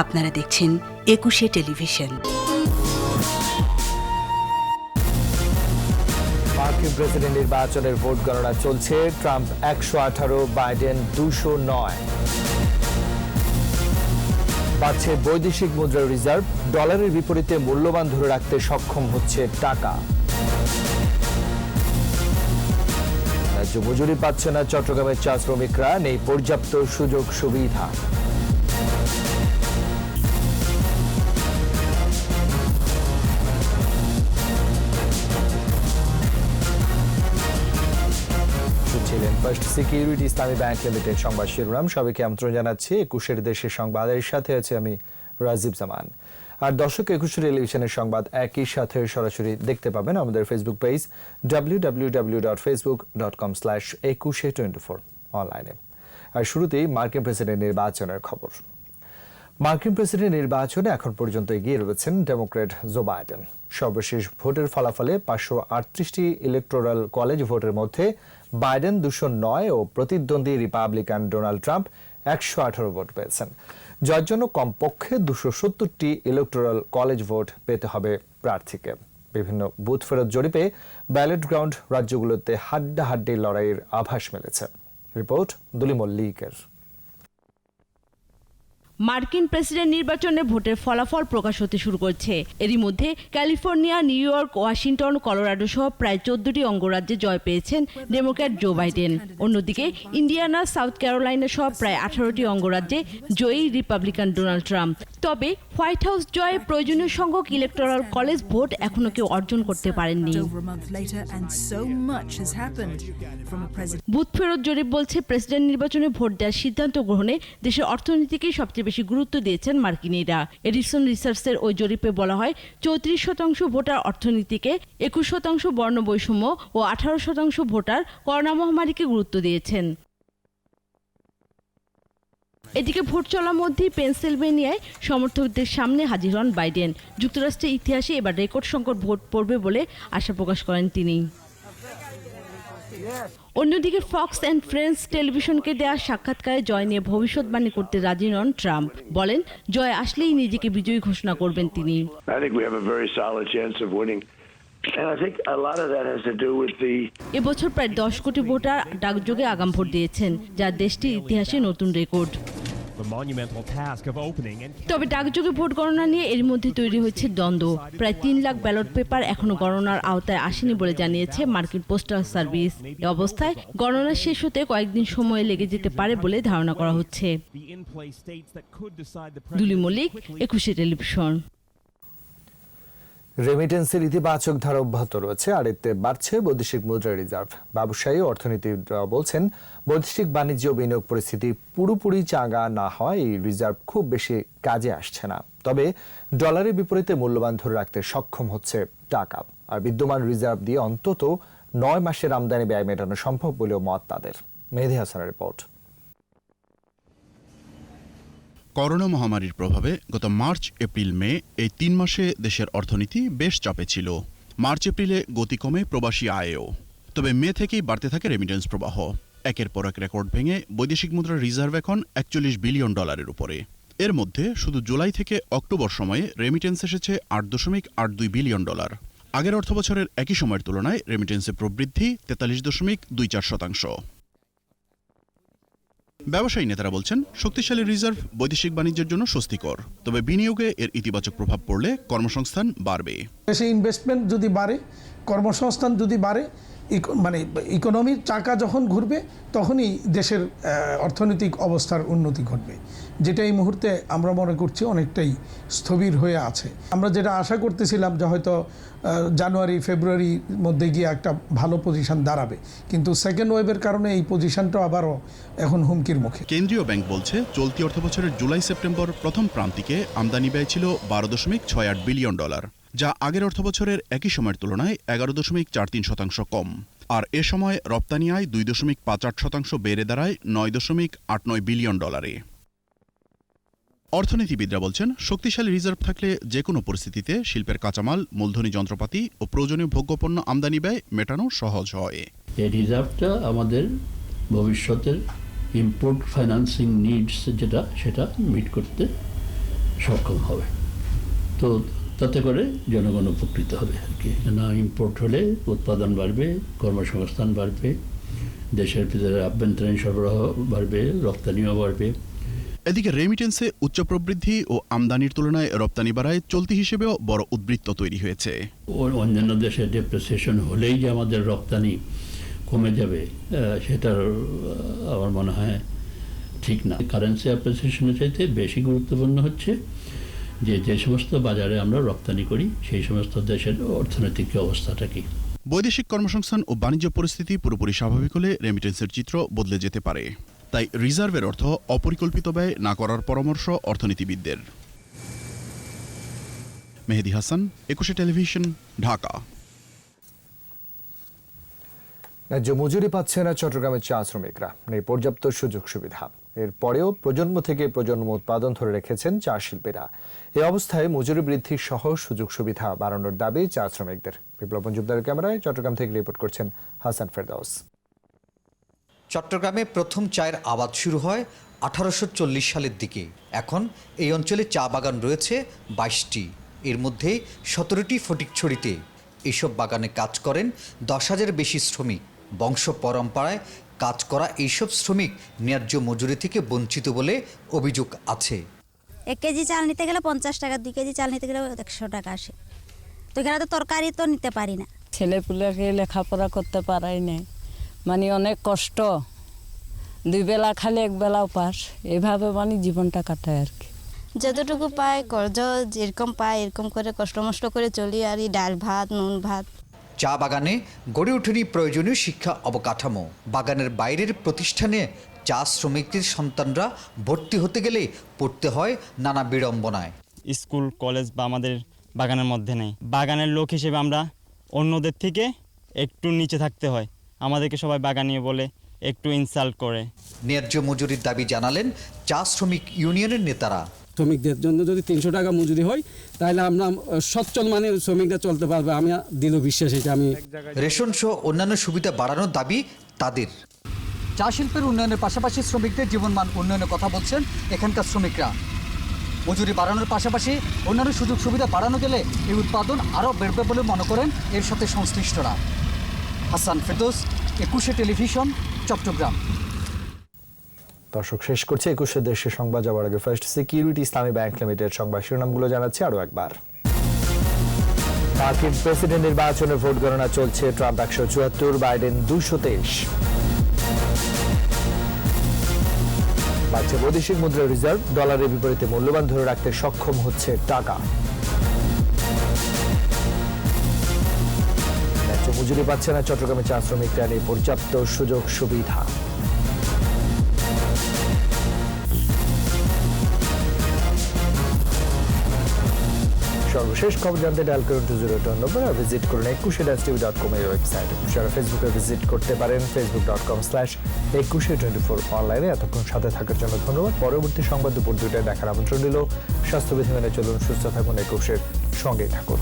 আপনারা দেখছেন একুশে টেলিভিশন। প্রেসিডেন্ট নির্বাচনের ভোট গণনা চলছে, ট্রাম্প একশো আঠারো, বাইডেন দুশো নয়। বাড়ছে বৈদেশিক মুদ্রা রিজার্ভ, ডলারের বিপরীতে মূল্যবান ধরে রাখতে সক্ষম হচ্ছে টাকা। রাজ্য মজুরি পাচ্ছে না চট্টগ্রামের চা শ্রমিকরা, নেই পর্যাপ্ত সুযোগ সুবিধা। First security Islami bank limited সংবাদ শিরোনাম। সবাইকে আমন্ত্রণ জানাচ্ছি। একুশের দেশের সংবাদের সাথে আছে আমি রাজীব জামান। আর দর্শক, একুশে টেলিভিশনের সংবাদ একই সাথে সরাসরি দেখতে পাবেন আমাদের Facebook page W W W dot Facebook dot com slash Ekushey twenty four অনলাইনে আর শুরুতেই মার্কিন প্রেসিডেন্ট নির্বাচনের খবর। মার্কিন প্রেসিডেন্ট নির্বাচনে এখন পর্যন্ত এগিয়ে রয়েছেন ডেমোক্রেট জো বাইডেন। সর্বশেষ ভোটের ফলাফলে পাঁচশো আটত্রিশটি ইলেকটোরাল কলেজ ভোটের মধ্যে বাইডেন দুশো নয় ও প্রতিদ্বন্দ্বী রিপাবলিকান ডোনাল্ড ট্রাম্প একশো আঠারো ভোট পেয়েছেন। যার জন্য কমপক্ষে দুশো সত্তরটি ইলেকটোরাল কলেজ ভোট পেতে হবে প্রার্থীকে। বিভিন্ন বুথ ফেরত জরিপে ব্যালট গ্রাউন্ড রাজ্যগুলোতে হাড্ডাহাড্ডি লড়াইয়ের আভাস মিলেছে। রিপোর্ট দুলি মল্লিকের মার্কিন প্রেসিডেন্ট নির্বাচনে ভোটের ফলাফল প্রকাশ হতে শুরু করছে। এরই মধ্যে California, New York, Washington, Colorado সহ প্রায় চোদ্দটি অঙ্গরাজ্যে জয় পেয়েছেন ডেমোক্র্যাট জো বাইডেন। অন্যদিকে ইন্ডিয়ানা, সাউথ ক্যারোলাইনা সহ প্রায় আঠারোটি অঙ্গরাজ্যে জয়ী রিপাবলিকান ডোনাল্ড ট্রাম্প। তবে হোয়াইট হাউস জয়ে প্রয়োজনীয় সংখ্যক ইলেকটোরাল কলেজ ভোট এখনও কেউ অর্জন করতে পারেননি. বুথ ফেরত জরিপ বলছে, প্রেসিডেন্ট নির্বাচনে ভোট দেওয়ার সিদ্ধান্ত গ্রহণে দেশের অর্থনীতিকেই সবচেয়ে বেশি গুরুত্ব দিয়েছেন মার্কিনীরা। এডিসন রিসার্চের ওই জরিপে বলা হয়, চৌত্রিশ শতাংশ ভোটার অর্থনীতিকে, একুশ শতাংশ বর্ণ বৈষম্য ও আঠারো শতাংশ ভোটার করোনা মহামারীকে গুরুত্ব দিয়েছেন। এদিকে ভোট চলার মধ্যেই পেনসিলভেনিয়ায় সমর্থকদের সামনে হাজির হন বাইডেন। যুক্তরাষ্ট্রের ইতিহাসে এবার রেকর্ড সংখ্যক ভোট পড়বে বলে আশা প্রকাশ করেন তিনি। অন্যদিকে ফক্স অ্যান্ড ফ্রেন্স টেলিভিশনকে দেওয়া সাক্ষাৎকারে জয় নিয়ে ভবিষ্যৎবাণী করতে রাজি নন ট্রাম্প। বলেন জয় আসলেই নিজেকে বিজয়ী ঘোষণা করবেন তিনি। এবছর প্রায় দশ কোটি ভোটার ডাকযোগে আগাম ভোট দিয়েছেন যা দেশটির ইতিহাসে নতুন রেকর্ড। তবে ডাকযোগে ভোট গণনা নিয়ে এর মধ্যে তৈরি হয়েছে দ্বন্দ্ব। প্রায় তিন লাখ ব্যালট পেপার এখনও গণনার আওতায় আসেনি বলে জানিয়েছে মার্কিন পোস্টাল সার্ভিস। এ অবস্থায় গণনা শেষ হতে কয়েকদিন সময় লেগে যেতে পারে বলে ধারণা করা হচ্ছে। দুলি মল্লিক একুশে টেলিভিশন। রেমিটেন্সের ইতিবাচক ধারা অব্যাহত রয়েছে। আর এতে বাড়ছে বৈদেশিক মুদ্রা রিজার্ভ। ব্যবসায়ী, অর্থনীতিবিদরা বলছেন, বৈদেশিক বাণিজ্য বিনিয়োগ পরিস্থিতি পুরোপুরি চাঙ্গা না হয় এই রিজার্ভ খুব বেশি কাজে আসছে না। তবে ডলারের বিপরীতে মূল্যবান ধরে রাখতে সক্ষম হচ্ছে টাকা। আর বিদ্যমান রিজার্ভ দিয়ে অন্তত নয় মাসের আমদানি ব্যয় মেটানো সম্ভব বলেও মত তাদের। মেহেদি হাসানের রিপোর্ট। করোনা মহামারীর প্রভাবে গত মার্চ, এপ্রিল, মে এই তিন মাসে দেশের অর্থনীতি বেশ চাপে ছিল। মার্চ, এপ্রিলে গতি কমে প্রবাসী আয়েও। তবে মে থেকেই বাড়তে থাকে রেমিটেন্স প্রবাহ। একের পর এক রেকর্ড ভেঙে বৈদেশিক মুদ্রার রিজার্ভ এখন একচল্লিশ বিলিয়ন ডলারের উপরে। এর মধ্যে শুধু জুলাই থেকে অক্টোবর সময়ে রেমিটেন্স এসেছে আট দশমিক আট দুই বিলিয়ন ডলার আগের অর্থবছরের একই সময়ের তুলনায় রেমিটেন্সে প্রবৃদ্ধি তেতাল্লিশ দশমিক দুই চার শতাংশ। ব্যবসায়ী নেতারা বলছেন, শক্তিশালী রিজার্ভ বৈদেশিক বাণিজ্যের জন্য স্বস্তিকর, তবে বিনিয়োগে এর ইতিবাচক প্রভাব পড়লে কর্মসংস্থান বাড়বে। দেশে ইনভেস্টমেন্ট যদি বাড়ে, কর্মসংস্থান যদি বাড়ে মানে ইকোনমির চাকা যখন ঘুরবে, তখনই দেশের অর্থনৈতিক অবস্থার উন্নতি ঘটবে। যেটা এই মুহূর্তে আমরা মনে করছি অনেকটাই স্থবির হয়ে আছে। আমরা যেটা আশা করতেছিলাম যে হয়তো জানুয়ারি ফেব্রুয়ারির মধ্যে গিয়ে একটা ভালো পজিশন দাঁড়াবে। কিন্তু সেকেন্ড ওয়েভের কারণে এই পজিশনটা আবারও এখন হুমকির মুখে। কেন্দ্রীয় ব্যাংক বলছে, চলতি অর্থবছরের জুলাই সেপ্টেম্বর প্রথম প্রান্তিকে আমদানি ব্যয় ছিল বারো দশমিক ছয় আট বিলিয়ন ডলার। যা আগের অর্থবছরের একই সময়ের তুলনায় এগারো দশমিক চার তিন শতাংশ কম। আর এ সময় রপ্তানি আয় দুই দশমিক পাঁচ আট শতাংশ বেড়ে দাঁড়ায় নয় দশমিক আট নয় বিলিয়ন ডলারে। অর্থনীতিবিদরা বলছেন, শক্তিশালী রিজার্ভ থাকলে যে কোনো পরিস্থিতিতে শিল্পের কাঁচামাল, মূলধনী যন্ত্রপাতি ও প্রয়োজনীয় ভোগ্যপণ্য আমদানি ব্যয় মেটানো সহজ হয়। এই রিজার্ভটা আমাদের ভবিষ্যতের ইম্পোর্ট ফাইন্যান্সিং নিডস যেটা, সেটা মিট করতে সক্ষম হবে। তো তাতে করে জনগণ উপকৃত হবে আর কি। না ইম্পোর্ট হলে উৎপাদন বাড়বে কর্মসংস্থান বাড়বে দেশের ভিতরে আভ্যন্তরীণ সরবরাহ বাড়বে রপ্তানিও বাড়বে। এদিকে রেমিটেন্সে উচ্চ প্রবৃদ্ধি ও আমদানির তুলনায় রপ্তানি বাড়ায় চলতি হিসেবেও বড় উদ্বৃত্ত তৈরি হয়েছে। ও অন্যান্য দেশে ডেপ্রিসিয়েশন হলেই যে আমাদের রপ্তানি কমে যাবে সেটার আমার মনে হয় ঠিক না। কারেন্সি অ্যাপ্রিসিয়েশনের চাইতে বেশি গুরুত্বপূর্ণ হচ্ছে যে যে সমস্ত বাজারে আমরা রপ্তানি করি, সেই সমস্ত দেশের অর্থনৈতিক অবস্থাটা কি? বৈদেশিক কর্মসংস্থান ও বাণিজ্য পরিস্থিতি পুরোপুরি স্বাভাবিক হলে রেমিটেন্সের চিত্র বদলে যেতে পারে। তাই রিজার্ভের অর্থ অপরিকল্পিত ব্যয় না করার পরামর্শ অর্থনীতিবিদদের। মেহেদি হাসান, একুশে টেলিভিশন, ঢাকা। ন্যায্য মজুরি পাচ্ছে না চট্টগ্রামের চা শ্রমিকরা। নেই পর্যাপ্ত সুযোগ সুবিধা। এরপরেও প্রজন্ম থেকে প্রজন্ম উৎপাদন ধরে রেখেছেন চা শিল্পীরা। এ অবস্থায় মজুরি বৃদ্ধি সহ সুযোগ সুবিধা বাড়ানোর দাবি চা শ্রমিকদের। বিপ্লব মঞ্জুমদারের ক্যামেরায় চট্টগ্রাম থেকে রিপোর্ট করছেন হাসান ফেরদাউস। চট্টগ্রামে প্রথম চায়ের আবাদ শুরু হয় আঠারোশো চল্লিশ সালের দিকে। এখন এই অঞ্চলে চা বাগান রয়েছে বাইশটি। এর মধ্যে সতেরোটি ফটিকছড়িতে। এসব বাগানে কাজ করেন দশ হাজারের বেশি শ্রমিক। বংশ পরম্পরায় কাজ করা এইসব শ্রমিক ন্যায্য মজুরি থেকে বঞ্চিত বলে অভিযোগ আছে। এক কেজি চাল নিতে গেলে পঞ্চাশ টাকা দুই কেজি চাল নিতে গেলে একশো টাকা আসে। তো এখানে তো তরকারি তো নিতে পারি না। ছেলেপুলেকে লেখাপড়া করতে পারাই নাই। মানে অনেক কষ্ট। দুই বেলা খালি এক বেলা উপাস এইভাবে মানে জীবনটা কাটায় আর কি। যতটুকু পাই কর্জ যেরকম পায় এরকম করে কষ্ট মষ্ট করে চলি আর এই ডাল ভাত নুন ভাত। চা বাগানে গড়ে ওঠেনি প্রয়োজনীয় শিক্ষা অবকাঠামো। বাগানের বাইরের প্রতিষ্ঠানে চা শ্রমিকদের সন্তানরা ভর্তি হতে গেলে পড়তে হয় নানা বিড়ম্বনায়। স্কুল কলেজ বা আমাদের বাগানের মধ্যে নেই। বাগানের লোক হিসেবে আমরা অন্যদের থেকে একটু নিচে থাকতে হয়। আমাদেরকে সবাই বাগানিয়ে বলে একটু ইনসাল্ট করে। ন্যায্য মজুরির দাবি জানালেন চা শ্রমিক ইউনিয়নের নেতারা। শ্রমিকদের জন্য যদি তিনশো টাকা মজুরি হয় তাহলে আমরা সচ্ছল মানে শ্রমিকরা চলতে পারবে। আমি দৃঢ় বিশ্বাস এটা আমি রেশন সহ অন্যান্য সুবিধা বাড়ানোর দাবি তাদের। চা শিল্পের উন্নয়নের পাশাপাশি শ্রমিকদের জীবনমান উন্নয়নের কথা বলছেন এখানকার শ্রমিকরা। মজুরি বাড়ানোর পাশাপাশি অন্যান্য সুযোগ সুবিধা বাড়ানো গেলে এই উৎপাদন আরও বেড়বে বলে মনে করেন এর সাথে সংশ্লিষ্টরা। হাসান ফেরদোস একুশে টেলিভিশন চট্টগ্রাম। দর্শক, শেষ করছে একুশে দেশের সংবাদ যাওয়ার আগে first security Islami bank limited সংবাদ শিরোনামগুলো জানাচ্ছে আরও একবার। মার্কিন প্রেসিডেন্ট নির্বাচনে ভোট গণনা চলছে ট্রাম্প একশো চুয়াত্তর বাইডেন দুশো তেইশ। বাড়ছে বৈদেশিক মুদ্রা রিজার্ভ ডলারের বিপরীতে মূল্যবান ধরে রাখতে সক্ষম হচ্ছে টাকা। মজুরি পাচ্ছে না, চট্টগ্রামে চা শ্রমিকরা নেই পর্যাপ্ত সুযোগ সুবিধা সর্বশেষ খবর জানতে ডায়াল করুন টু জিরো টু নম্বর আর ভিজিট করুন একুশে ডাস টিভি ডট কম এর ওয়েবসাইট এছাড়া ফেসবুকে ভিজিট করতে পারেন Facebook dot com slash Ekushey twenty four অনলাইনে এতক্ষণ সাথে থাকার জন্য ধন্যবাদ। পরবর্তী সংবাদ দুপুর দুইটায় দেখার আমন্ত্রণ দিল স্বাস্থ্যবিধি মেনে চলুন, সুস্থ থাকুন, একুশের সঙ্গে থাকুন।